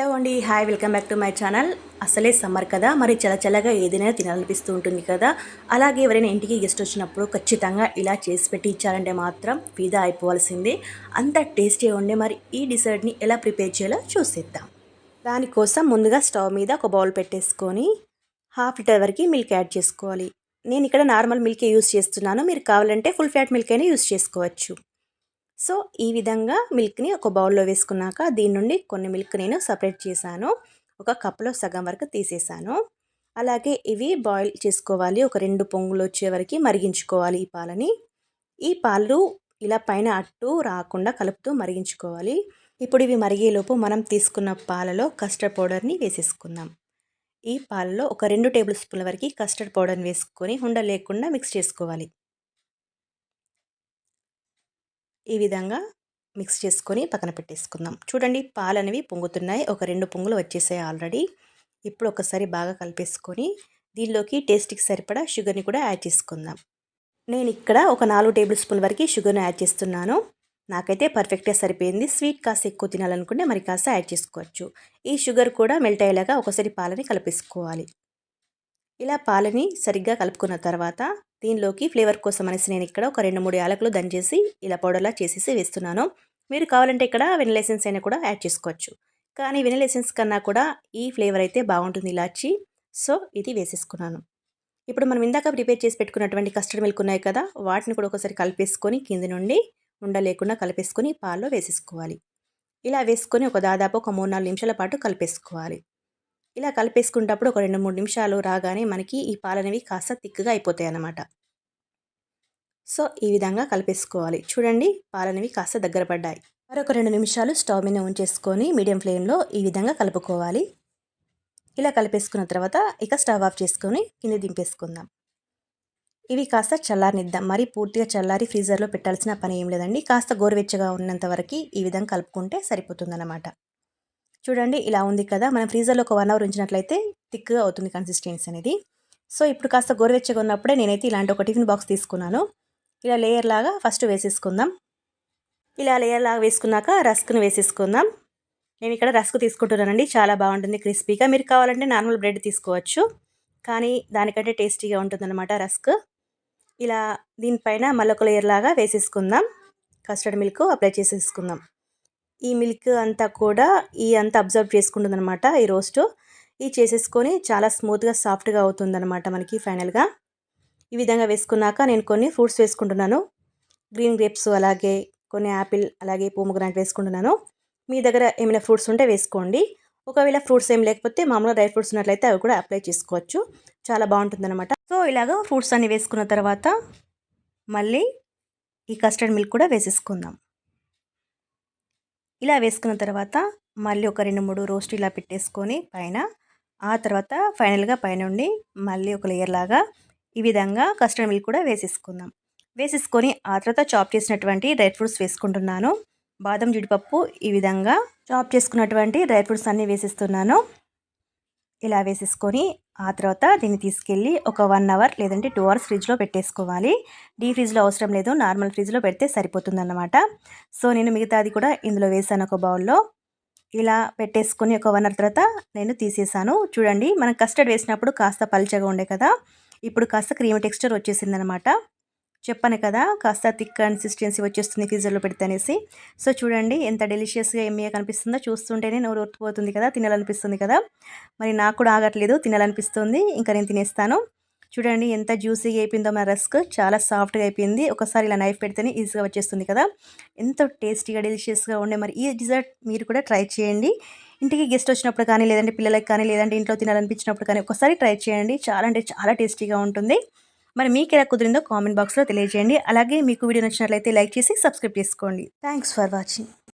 Hello అండి. Hi welcome back to my channel. అసలే summer కదా. మరి చలచలగా చల్లగా ఏదైనా తినాలనిపిస్తూ ఉంటుంది కదా. అలాగే ఎవరైనా ఇంటికి గెస్ట్ వచ్చినప్పుడు ఖచ్చితంగా ఇలా చేసి పెట్టి ఇచ్చారంటే మాత్రం ఫీదా అయిపోవాల్సిందే. అంత టేస్టీ ఉండే మరి ఈ డిసర్ట్ని ఎలా ప్రిపేర్ చేయాలో చూసేద్దాం. దానికోసం ముందుగా స్టవ్ మీద ఒక బౌల్ పెట్టేసుకొని హాఫ్ లీటర్ వరకు మిల్క్ యాడ్ చేసుకోవాలి. నేను ఇక్కడ నార్మల్ మిల్కే యూస్ చేస్తున్నాను. మీరు కావాలంటే ఫుల్ ఫ్యాట్ మిల్క్ అయినా యూస్ చేసుకోవచ్చు. సో ఈ విధంగా మిల్క్ని ఒక బౌల్లో వేసుకున్నాక దీని నుండి కొన్ని మిల్క్ నేను సపరేట్ చేశాను. ఒక కప్లో సగం వరకు తీసేసాను అలాగే ఇవి బాయిల్ చేసుకోవాలి. ఒక రెండు పొంగులు వచ్చే వరకు మరిగించుకోవాలి ఈ పాలని. ఈ పాలు ఇలా పైన అట్టు రాకుండా కలుపుతూ మరిగించుకోవాలి. ఇప్పుడు ఇవి మరిగేలోపు మనం తీసుకున్న పాలలో కస్టర్డ్ పౌడర్ని వేసేసుకుందాం. ఈ పాలలో ఒక రెండు టేబుల్ స్పూన్ల వరకు కస్టర్డ్ పౌడర్ని వేసుకొని హుండ లేకుండా మిక్స్ చేసుకోవాలి. ఈ విధంగా మిక్స్ చేసుకొని పక్కన పెట్టేసుకుందాం. చూడండి పాలు అనేవి పొంగుతున్నాయి. ఒక రెండు పొంగులు వచ్చేసాయి ఆల్రెడీ. ఇప్పుడు ఒకసారి బాగా కలిపేసుకొని దీనిలోకి టేస్ట్కి సరిపడా షుగర్ని కూడా యాడ్ చేసుకుందాం. నేను ఇక్కడ ఒక నాలుగు టేబుల్ స్పూన్ వరకు షుగర్ని యాడ్ చేస్తున్నాను. నాకైతే పర్ఫెక్ట్గా సరిపోయింది. స్వీట్ కాస్త ఎక్కువ తినాలనుకుంటే మరి కాస్త యాడ్ చేసుకోవచ్చు. ఈ షుగర్ కూడా మెల్ట్ అయ్యేలాగా ఒకసారి పాలని కలిపేసుకోవాలి. ఇలా పాలని సరిగ్గా కలుపుకున్న తర్వాత దీనిలోకి ఫ్లేవర్ కోసం అనేసి నేను ఇక్కడ ఒక రెండు మూడు యాలకులు దంచేసి ఇలా పౌడర్లా చేసేసి వేస్తున్నాను. మీరు కావాలంటే ఇక్కడ వెనిల్ ఎసెన్స్ అయినా కూడా యాడ్ చేసుకోవచ్చు. కానీ వెనిల్ ఎసెన్స్ కన్నా కూడా ఈ ఫ్లేవర్ అయితే బాగుంటుంది ఇలాచి. సో ఇది వేసేసుకున్నాను. ఇప్పుడు మనం ఇందాక ప్రిపేర్ చేసి పెట్టుకున్నటువంటి కస్టర్డ్ మిల్క్ ఉన్నాయి కదా వాటిని కూడా ఒకసారి కలిపేసుకొని కింది నుండి ఉండలేకుండా కలిపేసుకొని పాల్లో వేసేసుకోవాలి. ఇలా వేసుకొని ఒక దాదాపు ఒక మూడు నాలుగు నిమిషాల పాటు కలిపేసుకోవాలి. ఇలా కలిపేసుకునేటప్పుడు ఒక రెండు మూడు నిమిషాలు రాగానే మనకి ఈ పాలనేవి కాస్త తిక్కుగా అయిపోతాయి అన్నమాట. సో ఈ విధంగా కలిపేసుకోవాలి. చూడండి పాలనేవి కాస్త దగ్గర పడ్డాయి. మరొక రెండు నిమిషాలు స్టవ్ మీద ఉంచేసుకొని మీడియం ఫ్లేమ్లో ఈ విధంగా కలుపుకోవాలి. ఇలా కలిపేసుకున్న తర్వాత ఇక స్టవ్ ఆఫ్ చేసుకొని కింద దింపేసుకుందాం. ఇవి కాస్త చల్లారనిద్దాం. మరి పూర్తిగా చల్లారి ఫ్రీజర్లో పెట్టాల్సిన పని ఏం లేదండి. కాస్త గోరువెచ్చగా ఉన్నంత వరకు ఈ విధంగా కలుపుకుంటే సరిపోతుందన్నమాట. చూడండి ఇలా ఉంది కదా. మనం ఫ్రీజర్లో ఒక వన్ అవర్ ఉంచినట్లయితే థిక్గా అవుతుంది కన్సిస్టెన్సీ అనేది. సో ఇప్పుడు కాస్త గోరువెచ్చగా ఉన్నప్పుడే నేనైతే ఇలాంటి ఒక టిఫిన్ బాక్స్ తీసుకున్నాను. ఇలా లేయర్ లాగా ఫస్ట్ వేసేసుకుందాం. ఇలా లేయర్ లాగా వేసుకున్నాక రస్క్ని వేసేసుకుందాం. నేను ఇక్కడ రస్క్ తీసుకుంటున్నానండి. చాలా బాగుంటుంది క్రిస్పీగా. మీరు కావాలంటే నార్మల్ బ్రెడ్ తీసుకోవచ్చు. కానీ దానికంటే టేస్టీగా ఉంటుందన్నమాట రస్క్. ఇలా దీనిపైన మళ్ళొక లేయర్ లాగా వేసేసుకుందాం. కస్టర్డ్ మిల్క్ అప్లై చేసేసుకుందాం. ఈ మిల్క్ అంతా కూడా ఈ అంతా అబ్జర్వ్ చేసుకుంటుంది అనమాట ఈ రోస్ట్. ఈ చేసేసుకొని చాలా స్మూత్గా సాఫ్ట్గా అవుతుందన్నమాట మనకి ఫైనల్గా. ఈ విధంగా వేసుకున్నాక నేను కొన్ని ఫ్రూట్స్ వేసుకుంటున్నాను. గ్రీన్ గ్రేప్స్ అలాగే కొన్ని యాపిల్ అలాగే పూమగ్రాంట్ వేసుకుంటున్నాను. మీ దగ్గర ఏమైనా ఫ్రూట్స్ ఉంటే వేసుకోండి. ఒకవేళ ఫ్రూట్స్ ఏం లేకపోతే మామూలుగా డ్రై ఫ్రూట్స్ ఉన్నట్లయితే అవి కూడా అప్లై చేసుకోవచ్చు. చాలా బాగుంటుందన్నమాట. సో ఇలాగ ఫ్రూట్స్ అన్ని వేసుకున్న తర్వాత మళ్ళీ ఈ కస్టర్డ్ మిల్క్ కూడా వేసేసుకుందాం. ఇలా వేసుకున్న తర్వాత మళ్ళీ ఒక రెండు మూడు రోస్ట్ ఇలా పెట్టేసుకొని పైన ఆ తర్వాత ఫైనల్గా పైనుండి మళ్ళీ ఒక లేయర్ లాగా ఈ విధంగా కస్టర్డ్ మిల్క్ కూడా వేసేసుకుందాం. వేసేసుకొని ఆ తర్వాత చాప్ చేసినటువంటి డ్రై ఫ్రూట్స్ వేసుకుంటున్నాను. బాదం జీడిపప్పు ఈ విధంగా చాప్ చేసుకున్నటువంటి డ్రై ఫ్రూట్స్ అన్నీ వేసేస్తున్నాను. ఇలా వేసేసుకొని ఆ తర్వాత దీన్ని తీసుకెళ్ళి ఒక వన్ అవర్ లేదంటే టూ అవర్స్ ఫ్రిడ్జ్లో పెట్టేసుకోవాలి. డీ ఫ్రిడ్జ్లో అవసరం లేదు నార్మల్ ఫ్రిడ్జ్లో పెడితే సరిపోతుందన్నమాట. సో నేను మిగతాది కూడా ఇందులో వేసాను ఒక బౌల్లో ఇలా పెట్టేసుకొని ఒక వన్ అవర్ తర్వాత నేను తీసేసాను. చూడండి మనం కస్టర్డ్ వేసినప్పుడు కాస్త పల్చగా ఉండే కదా ఇప్పుడు కాస్త క్రీమ్ టెక్స్చర్ వచ్చేసిందనమాట చెప్పాను కదా కాస్త థిక్ కన్సిస్టెన్సీ వచ్చేస్తుంది ఫ్రీజర్లో పెడితే అనేసి సో చూడండి ఎంత డెలిషియస్గా ఎమ్మీగా కనిపిస్తుందో చూస్తుంటేనే నోరు ఒత్తిపోతుంది కదా తినాలనిపిస్తుంది కదా. మరి నాకు కూడా ఆగట్లేదు తినాలనిపిస్తుంది ఇంకా నేను తినేస్తాను. చూడండి ఎంత జ్యూసీగా అయిపోయిందో మన రస్క్ చాలా సాఫ్ట్గా అయిపోయింది. ఒకసారి ఇలా నైఫ్ పెడితేనే ఈజీగా వచ్చేస్తుంది కదా. ఎంతో టేస్టీగా డెలిషియస్గా ఉండే మరి ఈ డిజర్ట్ మీరు కూడా ట్రై చేయండి. ఇంటికి గెస్ట్ వచ్చినప్పుడు కానీ లేదంటే పిల్లలకి కానీ లేదంటే ఇంట్లో తినాలనిపించినప్పుడు కానీ ఒకసారి ట్రై చేయండి. చాలా అంటే చాలా టేస్టీగా ఉంటుంది. మరి మీకు ఎలా కుదిరిందో కామెంట్ బాక్స్లో తెలియజేయండి. అలాగే మీకు వీడియో నచ్చినట్లయితే లైక్ చేసి సబ్స్క్రైబ్ చేసుకోండి. Thanks for watching.